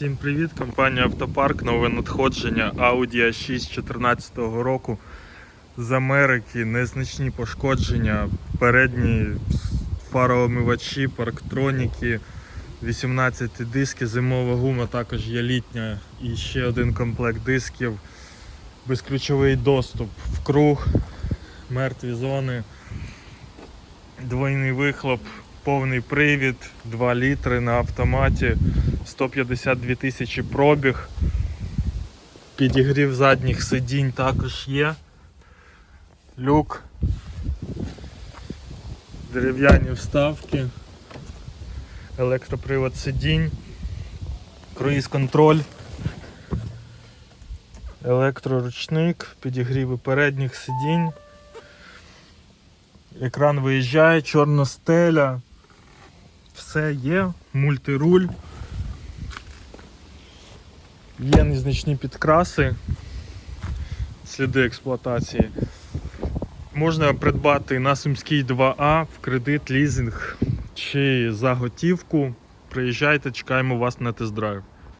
Всім привіт! Компанія Автопарк. Нове надходження Audi A6 2014 року з Америки. Незначні пошкодження, передні фароомивачі, парктроніки, 18 диски, зимова гума, також є літня і ще один комплект дисків, безключовий доступ в круг, мертві зони, двойний вихлоп, повний привід, 2 літри на автоматі. 152 тисячі пробіг. Підігрів задніх сидінь також є. Люк. Дерев'яні вставки. Електропривод сидінь. Круїз контроль. Електроручник, підігріви передніх сидінь. Екран виїжджає, чорна стеля. Все є, мультируль. Є незначні підкраси, сліди експлуатації. Можна придбати на Сумській 2А в кредит, лізинг чи за готівку. Приїжджайте, чекаємо вас на тест-драйв.